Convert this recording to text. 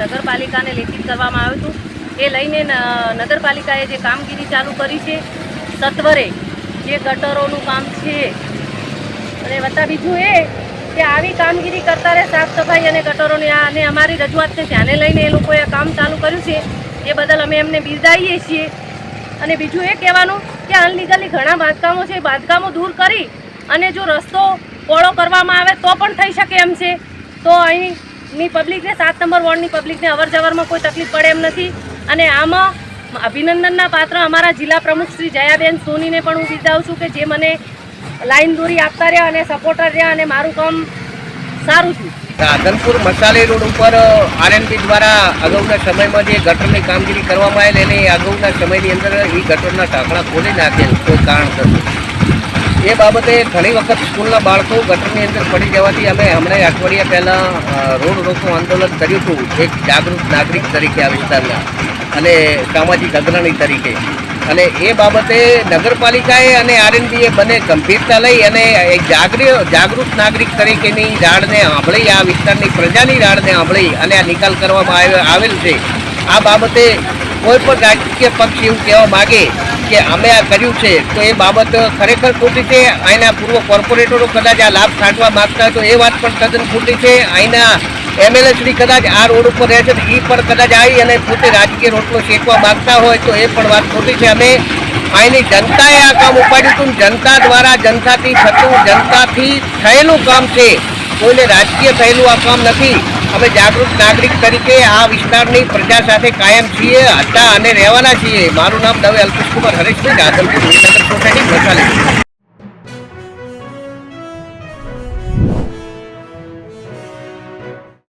નગરપાલિકાને લેખિત કરવામાં આવ્યું હતું. એ લઈને નગરપાલિકાએ જે કામગીરી ચાલુ કરી છે, સત્વરે જે ગટરોનું કામ છે, અને વત્તા બીજું એ કે આવી કામગીરી કરતા રહે સાફ સફાઈ અને ગટરોની. અને અમારી રજૂઆતને ધ્યાને લઈને એ લોકોએ કામ ચાલુ કર્યું છે. એ બદલ અમે એમને બિરદાવીએ છીએ. અને બીજું એ કહેવાનું કે અનલીગલી ઘણા બાંધકામો છે બાંધકામો દૂર કરી અને જો રસ્તો પહોળો કરવામાં આવે તો પણ થઈ શકે એમ છે. તો અહીંની પબ્લિકને સાત નંબર વોર્ડની પબ્લિકને અવર જવરમાં કોઈ તકલીફ પડે એમ નથી. અને આમાં અભિનંદનના પાત્ર અમારા જિલ્લા પ્રમુખ શ્રી જયાબેન સોનીને પણ હું બિરદાવું છું કે જે મને લાઈન દોરી આપતા રહ્યા અને સપોર્ટર રહ્યા અને મારું કામ સારું થયું. રાધનપુર મસાલે રોડ ઉપર આરએનબી દ્વારા અગાઉના સમયમાં જે ગટરની કામગીરી કરવામાં આવેલ, એને અગાઉના સમયની અંદર એ ગટરના ઢાંકણા ખોલી નાખેલ, કોઈ કારણસર. એ બાબતે ઘણી વખત સ્કૂલના બાળકો ગટરની અંદર પડી જવાથી અમે હમણાં અઠવાડિયા પહેલાં રોડ રોકો આંદોલન કર્યું હતું, એક જાગૃત નાગરિક તરીકે આ વિસ્તારના, અને સામાજિક અગ્રણી તરીકે. અને એ બાબતે નગરપાલિકાએ અને આરએનબીએ બંને ગંભીરતા લઈ અને એક જાગૃત જાગૃત નાગરિક તરીકેની રાડને આંભળી, આ વિસ્તારની પ્રજાની રાડને સાંભળી અને આ નિકાલ કરવામાં આવેલ છે. આ બાબતે કોઈ પણ રાજકીય પક્ષ એવું કહેવા માગે કે અમે આ કર્યું છે, તો એ બાબત ખરેખર ખોટી છે? અહીંના પૂર્વ કોર્પોરેટરો કદાચ આ લાભ કાઢવા માગતા તો એ વાત પણ તદ્દન ખોટી છે. અહીંના એમએલએ શ્રી કદાચ આ રોડ ઉપર રહે છે એ પણ કદાચ આવી અને પોતે રાજકીય રોટલો શેકવા માગતા હોય તો એ પણ વાત ખોટી છે. અમે અહીંની જનતાએ આ કામ ઉપાડ્યું હતું જનતા દ્વારા જનતાથી થતું, જનતાથી થયેલું કામ છે. કોઈને રાજકીય થયેલું આ કામ નથી. અમે જાગૃત નાગરિક તરીકે આ વિસ્તારની પ્રજા સાથે કાયમ છીએ, હતા અને રહેવાના છીએ. મારું નામ દવે અલ્પેશ કુમાર હરેશભાઈ રાધનપુર વિનગર સોસાયટી મસાલી